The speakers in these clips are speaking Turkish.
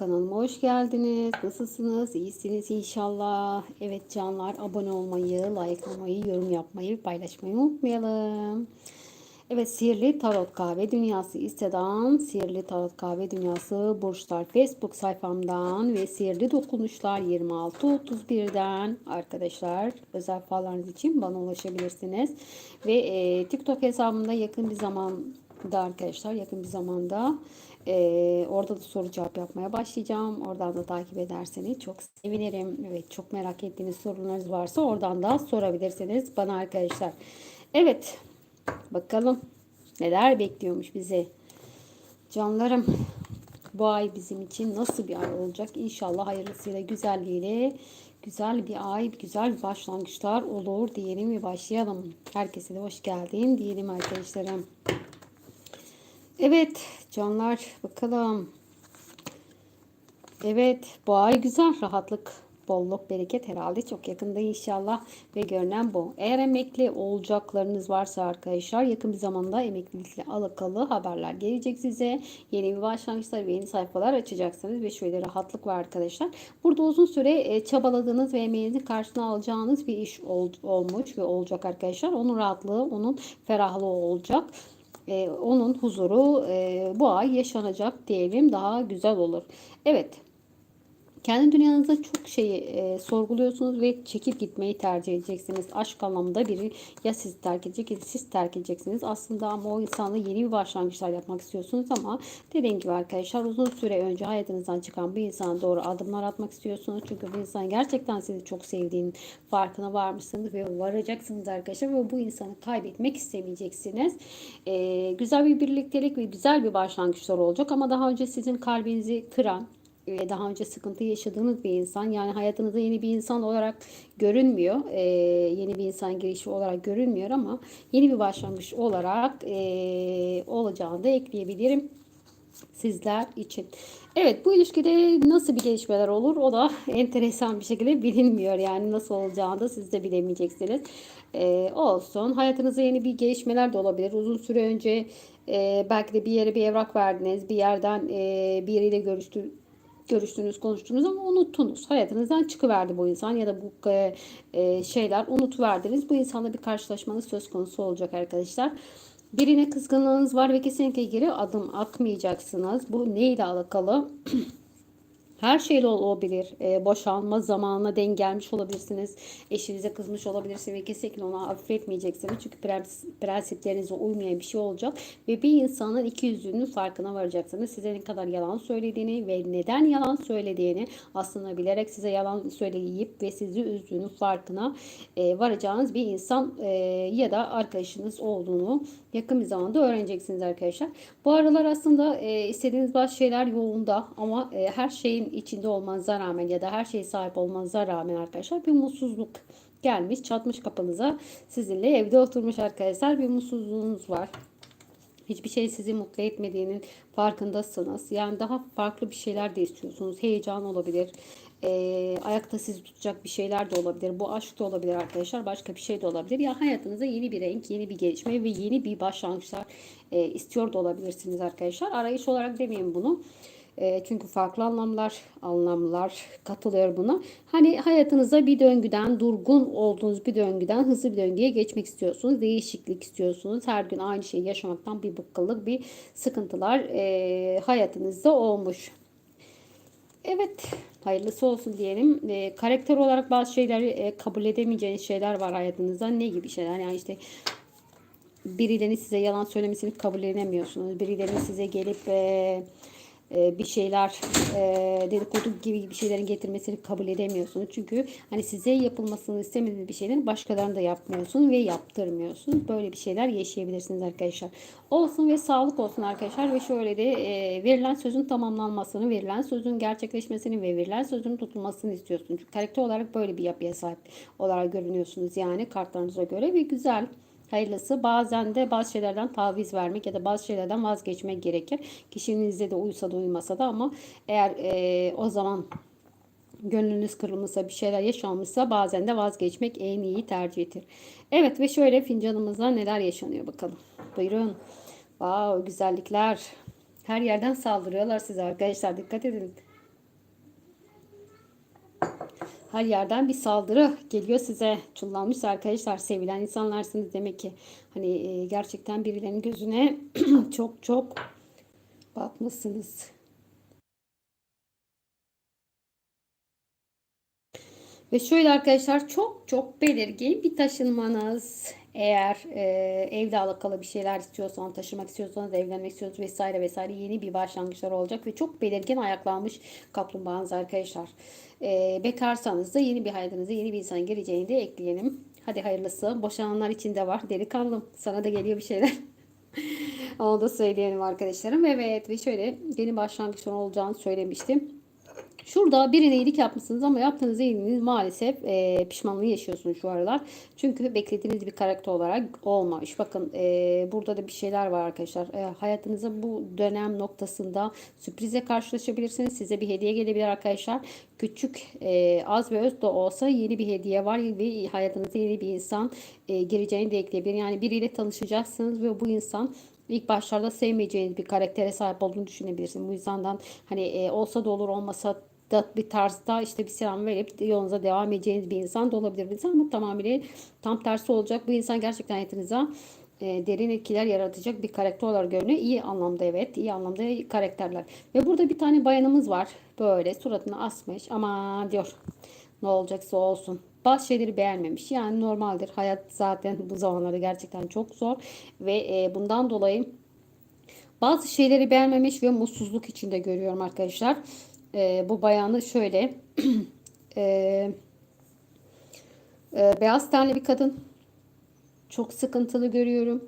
kanalıma hoş geldiniz. Nasılsınız? İyisiniz inşallah. Evet canlar abone olmayı, likelamayı, yorum yapmayı, paylaşmayı unutmayalım. Evet Sihirli Tarot Kahve Dünyası Instagram, Sihirli Tarot Kahve Dünyası Burçlar Facebook sayfamdan ve Sihirli Dokunuşlar 26.31'den arkadaşlar özel fallarınız için bana ulaşabilirsiniz. Ve e, TikTok hesabımda yakın bir zamanda arkadaşlar yakın bir zamanda ee, orada da soru cevap yapmaya başlayacağım. Oradan da takip ederseniz çok sevinirim. Evet çok merak ettiğiniz sorularınız varsa oradan da sorabilirsiniz bana arkadaşlar. Evet bakalım neler bekliyormuş bizi. Canlarım bu ay bizim için nasıl bir ay olacak? İnşallah hayırlısıyla güzelliğiyle güzel bir ay, güzel başlangıçlar olur diyelim ve başlayalım. Herkese de hoş geldin diyelim arkadaşlarım. Evet canlar bakalım. Evet bu ay güzel rahatlık bolluk bereket herhalde çok yakında inşallah ve görünen bu. Eğer emekli olacaklarınız varsa arkadaşlar yakın bir zamanda emeklilikle alakalı haberler gelecek size. Yeni bir başlangıçlar ve yeni sayfalar açacaksınız ve şöyle rahatlık var arkadaşlar. Burada uzun süre e, çabaladığınız ve emeğinizin karşına alacağınız bir iş ol, olmuş ve olacak arkadaşlar. Onun rahatlığı, onun ferahlığı olacak e, onun huzuru e, bu ay yaşanacak diyelim daha güzel olur. Evet kendi dünyanızda çok şeyi e, sorguluyorsunuz ve çekip gitmeyi tercih edeceksiniz. Aşk anlamında biri ya siz terk edecek ya siz terk edeceksiniz. Aslında ama o insanla yeni bir başlangıçlar yapmak istiyorsunuz ama dediğim gibi arkadaşlar uzun süre önce hayatınızdan çıkan bir insana doğru adımlar atmak istiyorsunuz. Çünkü bu insan gerçekten sizi çok sevdiğinin farkına varmışsınız ve varacaksınız arkadaşlar ve bu insanı kaybetmek istemeyeceksiniz. E, güzel bir birliktelik ve güzel bir başlangıçlar olacak ama daha önce sizin kalbinizi kıran daha önce sıkıntı yaşadığınız bir insan yani hayatınızda yeni bir insan olarak görünmüyor. E, yeni bir insan girişi olarak görünmüyor ama yeni bir başlangıç olarak e, olacağını da ekleyebilirim sizler için. Evet bu ilişkide nasıl bir gelişmeler olur o da enteresan bir şekilde bilinmiyor. Yani nasıl olacağını da siz de bilemeyeceksiniz. Ee, olsun. Hayatınızda yeni bir gelişmeler de olabilir. Uzun süre önce e, belki de bir yere bir evrak verdiniz. Bir yerden e, biriyle görüştü, görüştünüz, konuştunuz ama unuttunuz. Hayatınızdan çıkıverdi bu insan ya da bu e, e, şeyler unutuverdiniz. Bu insanla bir karşılaşmanız söz konusu olacak arkadaşlar. Birine kızgınlığınız var ve kesinlikle geri adım atmayacaksınız. Bu neyle alakalı? Her şeyle olabilir. E, boşanma zamanına denk gelmiş olabilirsiniz. Eşinize kızmış olabilirsiniz ve kesinlikle ona affetmeyeceksiniz. Çünkü prensiplerinize uymayan bir şey olacak. Ve bir insanın iki yüzünün farkına varacaksınız. Size ne kadar yalan söylediğini ve neden yalan söylediğini aslında bilerek size yalan söyleyip ve sizi üzdüğünün farkına e, varacağınız bir insan e, ya da arkadaşınız olduğunu yakın bir zamanda öğreneceksiniz arkadaşlar. Bu aralar aslında e, istediğiniz bazı şeyler yoğunda ama e, her şeyin içinde olmanıza rağmen ya da her şeye sahip olmanıza rağmen arkadaşlar bir mutsuzluk gelmiş çatmış kapınıza sizinle evde oturmuş arkadaşlar bir mutsuzluğunuz var. Hiçbir şey sizi mutlu etmediğinin farkındasınız. Yani daha farklı bir şeyler de istiyorsunuz. Heyecan olabilir. E, ayakta sizi tutacak bir şeyler de olabilir. Bu aşk da olabilir arkadaşlar. Başka bir şey de olabilir. Ya hayatınıza yeni bir renk, yeni bir gelişme ve yeni bir başlangıçlar e, istiyor da olabilirsiniz arkadaşlar. Arayış olarak demeyeyim bunu. E, çünkü farklı anlamlar, anlamlar katılıyor buna. Hani hayatınızda bir döngüden, durgun olduğunuz bir döngüden hızlı bir döngüye geçmek istiyorsunuz. Değişiklik istiyorsunuz. Her gün aynı şeyi yaşamaktan bir bıkkınlık, bir sıkıntılar e, hayatınızda olmuş. Evet, hayırlısı olsun diyelim. E, karakter olarak bazı şeyleri e, kabul edemeyeceğiniz şeyler var hayatınızda. Ne gibi şeyler? Yani işte birilerinin size yalan söylemesini kabul edemiyorsunuz. Birilerinin size gelip e, e, bir şeyler e, dedikodu gibi bir şeylerin getirmesini kabul edemiyorsunuz. Çünkü hani size yapılmasını istemediğiniz bir şeylerin başkalarını da yapmıyorsun ve yaptırmıyorsun. Böyle bir şeyler yaşayabilirsiniz arkadaşlar. Olsun ve sağlık olsun arkadaşlar ve şöyle de e, verilen sözün tamamlanmasını, verilen sözün gerçekleşmesini ve verilen sözün tutulmasını istiyorsunuz. Çünkü karakter olarak böyle bir yapıya sahip olarak görünüyorsunuz yani kartlarınıza göre ve güzel hayırlısı. Bazen de bazı şeylerden taviz vermek ya da bazı şeylerden vazgeçmek gerekir. Kişinizde de uysa da uymasa da ama eğer e, o zaman gönlünüz kırılmışsa bir şeyler yaşanmışsa bazen de vazgeçmek en iyi tercihtir. Evet ve şöyle fincanımızda neler yaşanıyor bakalım. Buyurun. Wow güzellikler. Her yerden saldırıyorlar size arkadaşlar dikkat edin. Her yerden bir saldırı geliyor size. Çullanmış arkadaşlar. Sevilen insanlarsınız demek ki. Hani e, gerçekten birilerinin gözüne çok çok bakmışsınız. Ve şöyle arkadaşlar çok çok belirgin bir taşınmanız. Eğer e, evle alakalı bir şeyler istiyorsanız, taşımak istiyorsanız, evlenmek istiyorsanız vesaire vesaire yeni bir başlangıçlar olacak ve çok belirgin ayaklanmış kaplumbağanız arkadaşlar. E, bekarsanız da yeni bir hayatınıza yeni bir insanın geleceğini de ekleyelim. Hadi hayırlısı. Boşananlar için de var. Delikanlım. Sana da geliyor bir şeyler. Onu da söyleyelim arkadaşlarım. Evet ve şöyle yeni başlangıçlar olacağını söylemiştim. Şurada birine iyilik yapmışsınız ama yaptığınız iyiliğiniz maalesef e, pişmanlığı yaşıyorsunuz şu aralar. Çünkü beklediğiniz bir karakter olarak olmamış. Bakın e, burada da bir şeyler var arkadaşlar. E, hayatınızda bu dönem noktasında sürprize karşılaşabilirsiniz. Size bir hediye gelebilir arkadaşlar. Küçük, e, az ve öz de olsa yeni bir hediye var ve hayatınıza yeni bir insan e, gireceğini de ekleyebilir. Yani biriyle tanışacaksınız ve bu insan İlk başlarda sevmeyeceğiniz bir karaktere sahip olduğunu düşünebilirsiniz. Bu insandan hani e, olsa da olur olmasa da bir tarzda işte bir selam verip yolunuza devam edeceğiniz bir insan da olabilir. Bir insan ama tamamıyla tam tersi olacak. Bu insan gerçekten hayatınıza e, derin etkiler yaratacak bir karakter olarak görünüyor. İyi anlamda evet. iyi anlamda karakterler. Ve burada bir tane bayanımız var. Böyle suratını asmış. ama diyor. Ne olacaksa olsun. Bazı şeyleri beğenmemiş. Yani normaldir. Hayat zaten bu zamanlarda gerçekten çok zor. Ve e, bundan dolayı bazı şeyleri beğenmemiş ve mutsuzluk içinde görüyorum arkadaşlar e, bu bayanı şöyle beyaz tenli bir kadın çok sıkıntılı görüyorum.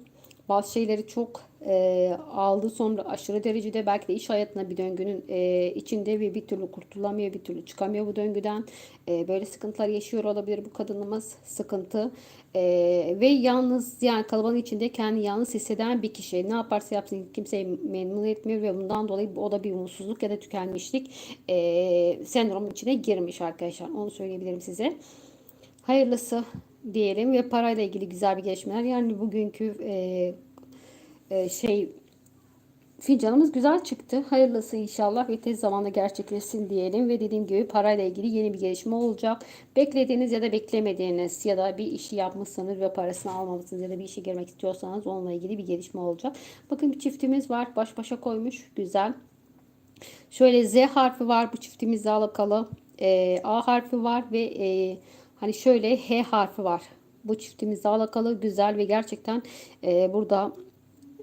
Bazı şeyleri çok e, aldı sonra aşırı derecede belki de iş hayatına bir döngünün e, içinde ve bir türlü kurtulamıyor bir türlü çıkamıyor bu döngüden. E, böyle sıkıntılar yaşıyor olabilir bu kadınımız. Sıkıntı. E, ve yalnız yani kalabalığın içinde kendi yalnız hisseden bir kişi. Ne yaparsa yapsın kimseyi memnun etmiyor ve bundan dolayı o da bir umutsuzluk ya da tükenmişlik e, sendromun içine girmiş arkadaşlar. Onu söyleyebilirim size. Hayırlısı diyelim ve parayla ilgili güzel bir gelişmeler. Yani bugünkü e, e, şey fincanımız güzel çıktı. Hayırlısı inşallah ve tez zamanda gerçekleşsin diyelim. Ve dediğim gibi parayla ilgili yeni bir gelişme olacak. Beklediğiniz ya da beklemediğiniz ya da bir işi yapmışsanız ve parasını almamışsınız ya da bir işe girmek istiyorsanız onunla ilgili bir gelişme olacak. Bakın bir çiftimiz var. Baş başa koymuş. Güzel. Şöyle Z harfi var bu çiftimizle alakalı. E, A harfi var ve e, Hani şöyle H harfi var. Bu çiftimizle alakalı güzel ve gerçekten e, burada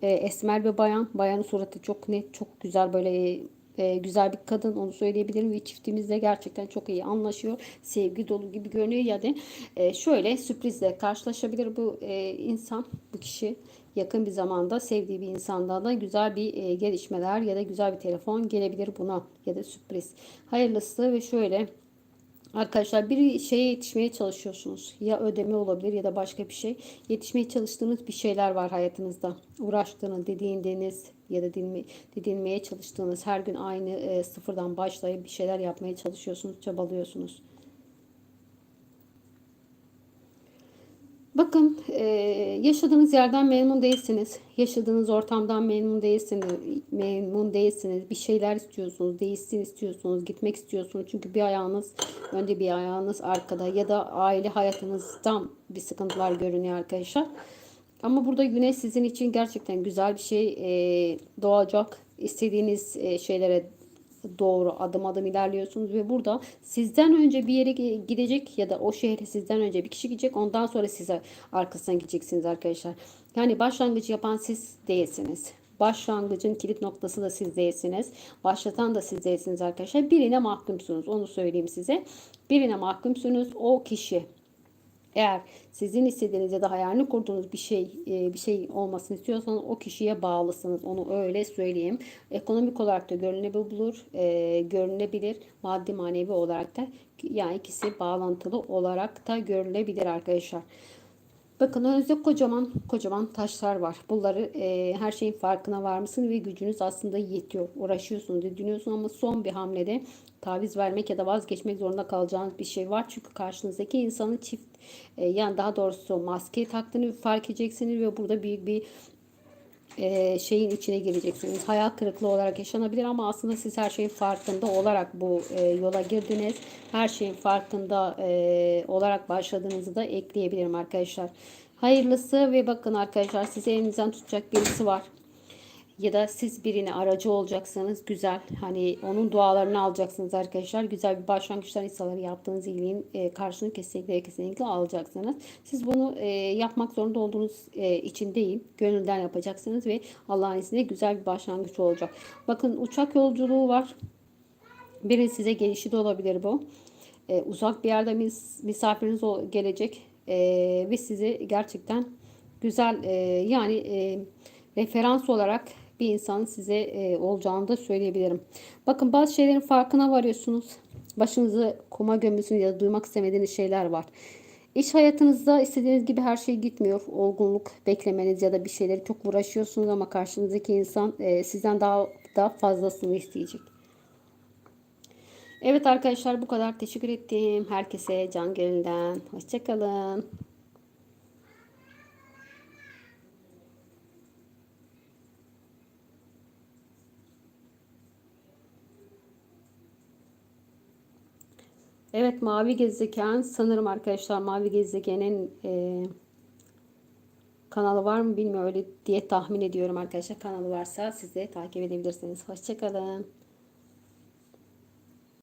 e, esmer ve bayan. Bayanın suratı çok net, çok güzel böyle e, güzel bir kadın onu söyleyebilirim ve çiftimizle gerçekten çok iyi anlaşıyor. Sevgi dolu gibi görünüyor ya da e, şöyle sürprizle karşılaşabilir bu e, insan, bu kişi yakın bir zamanda sevdiği bir insandan da güzel bir e, gelişmeler ya da güzel bir telefon gelebilir buna ya da sürpriz. Hayırlısı ve şöyle Arkadaşlar bir şeye yetişmeye çalışıyorsunuz. Ya ödeme olabilir ya da başka bir şey. Yetişmeye çalıştığınız bir şeyler var hayatınızda. Uğraştığınız, dediğiniz ya da dinmeye çalıştığınız her gün aynı e, sıfırdan başlayıp bir şeyler yapmaya çalışıyorsunuz, çabalıyorsunuz. Bakın e, yaşadığınız yerden memnun değilsiniz. Yaşadığınız ortamdan memnun değilsiniz. Memnun değilsiniz. Bir şeyler istiyorsunuz. Değişsin istiyorsunuz. Gitmek istiyorsunuz. Çünkü bir ayağınız önde bir ayağınız arkada. Ya da aile hayatınızdan bir sıkıntılar görünüyor arkadaşlar. Ama burada güneş sizin için gerçekten güzel bir şey e, doğacak. İstediğiniz e, şeylere doğru adım adım ilerliyorsunuz ve burada sizden önce bir yere gidecek ya da o şehre sizden önce bir kişi gidecek ondan sonra size arkasından gideceksiniz arkadaşlar. Yani başlangıç yapan siz değilsiniz. Başlangıcın kilit noktası da siz değilsiniz. Başlatan da siz değilsiniz arkadaşlar. Birine mahkumsunuz. Onu söyleyeyim size. Birine mahkumsunuz. O kişi eğer sizin istediğiniz ya da hayalini kurduğunuz bir şey e, bir şey olmasını istiyorsanız o kişiye bağlısınız. Onu öyle söyleyeyim. Ekonomik olarak da görünebilir, e, görünebilir. Maddi manevi olarak da yani ikisi bağlantılı olarak da görülebilir arkadaşlar. Bakın önünüzde kocaman kocaman taşlar var. Bunları e, her şeyin farkına var mısın ve gücünüz aslında yetiyor. Uğraşıyorsunuz, düşünüyorsun ama son bir hamlede taviz vermek ya da vazgeçmek zorunda kalacağınız bir şey var. Çünkü karşınızdaki insanın çift e, yani daha doğrusu maske taktığını fark edeceksiniz ve burada büyük bir e, şeyin içine gireceksiniz. Hayal kırıklığı olarak yaşanabilir ama aslında siz her şeyin farkında olarak bu e, yola girdiniz. Her şeyin farkında e, olarak başladığınızı da ekleyebilirim arkadaşlar. Hayırlısı ve bakın arkadaşlar size elinizden tutacak birisi var ya da siz birine aracı olacaksanız güzel. Hani onun dualarını alacaksınız arkadaşlar. Güzel bir başlangıçlar insanları yaptığınız iyiliğin e, karşılığını kesinlikle kesinlikle alacaksınız. Siz bunu e, yapmak zorunda olduğunuz e, için değil gönülden yapacaksınız ve Allah'ın izniyle güzel bir başlangıç olacak. Bakın uçak yolculuğu var. Birinin size gelişi de olabilir bu. E, uzak bir yerde mis, misafiriniz gelecek. Ve sizi gerçekten güzel yani referans olarak bir insanın size e, olacağını da söyleyebilirim. Bakın bazı şeylerin farkına varıyorsunuz. Başınızı kuma gömüyorsunuz ya da duymak istemediğiniz şeyler var. İş hayatınızda istediğiniz gibi her şey gitmiyor. Olgunluk beklemeniz ya da bir şeyleri çok uğraşıyorsunuz ama karşınızdaki insan e, sizden daha daha fazlasını isteyecek. Evet arkadaşlar bu kadar. Teşekkür ettim. Herkese can gönülden. Hoşçakalın. Evet Mavi Gezegen sanırım arkadaşlar Mavi Gezegen'in e, kanalı var mı bilmiyorum öyle diye tahmin ediyorum arkadaşlar. Kanalı varsa siz de takip edebilirsiniz. Hoşçakalın.